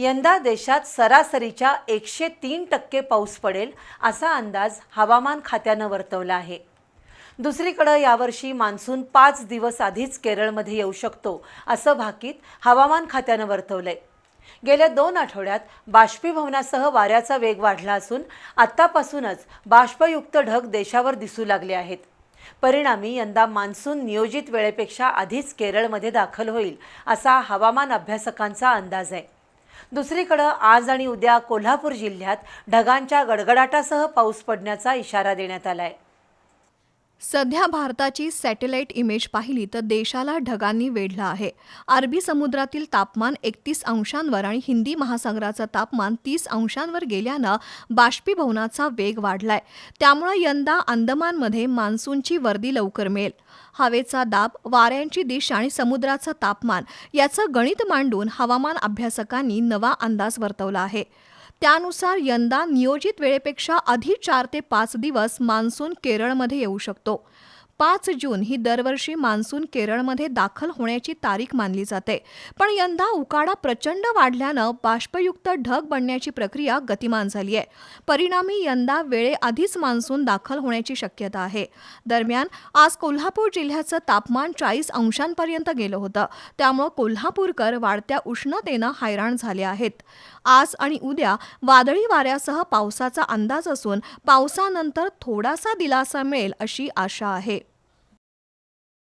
यंदा देशात सरासरीच्या एकशे तीन टक्के पाऊस पडेल असा अंदाज हवामान खात्यानं वर्तवला आहे. दुसरीकडं यावर्षी मान्सून पाच दिवस आधीच केरळमध्ये येऊ शकतो असं भाकीत हवामान खात्यानं वर्तवलंय. गेल्या दोन आठवड्यात बाष्पीभवनासह वाऱ्याचा वेग वाढला असून आत्तापासूनच बाष्पयुक्त ढग देशावर दिसू लागले आहेत. परिणामी यंदा मान्सून नियोजित वेळेपेक्षा आधीच केरळमध्ये दाखल होईल असा हवामान अभ्यासकांचा अंदाज आहे. दुसरीकडं आज आणि उद्या कोल्हापूर जिल्ह्यात ढगांच्या गडगडाटासह पाऊस पडण्याचा इशारा देण्यात आला आहे सध्या भारताची सॅटेलाईट इमेज पाहिली तर देशाला ढगांनी वेढलं आहे. अरबी समुद्रातील तापमान एकतीस अंशांवर आणि हिंदी महासागराचं तापमान तीस अंशांवर गेल्यानं बाष्पीभवनाचा वेग वाढलाय. त्यामुळे यंदा अंदमानमध्ये मान्सूनची वर्दी लवकर मिळेल हवेचा दाब वाऱ्यांची दिशा आणि समुद्राचं तापमान याचं गणित मांडून हवामान अभ्यासकांनी नवा अंदाज वर्तवला आहे. त्यानुसार यंदा नियोजित वेळेपेक्षा आधी चार ते पाच दिवस मान्सून केरळमध्ये येऊ शकतो. पाच जून ही दरवर्षी मान्सून केरळमध्ये दाखल होण्याची तारीख मानली जाते. पण यंदा उकाडा प्रचंड वाढल्यानं बाष्पयुक्त ढग बनण्याची प्रक्रिया गतिमान झाली आहे. परिणामी यंदा वेळेआधीच मान्सून दाखल होण्याची शक्यता आहे. दरम्यान आज कोल्हापूर जिल्ह्याचं तापमान चाळीस अंशांपर्यंत गेलं होतं. त्यामुळं कोल्हापूरकर वाढत्या उष्णतेनं हैराण झाले आहेत. आज आणि उद्या वादळी वाऱ्यासह पावसाचा अंदाज असून पावसानंतर थोडासा दिलासा मिळेल अशी आशा आहे.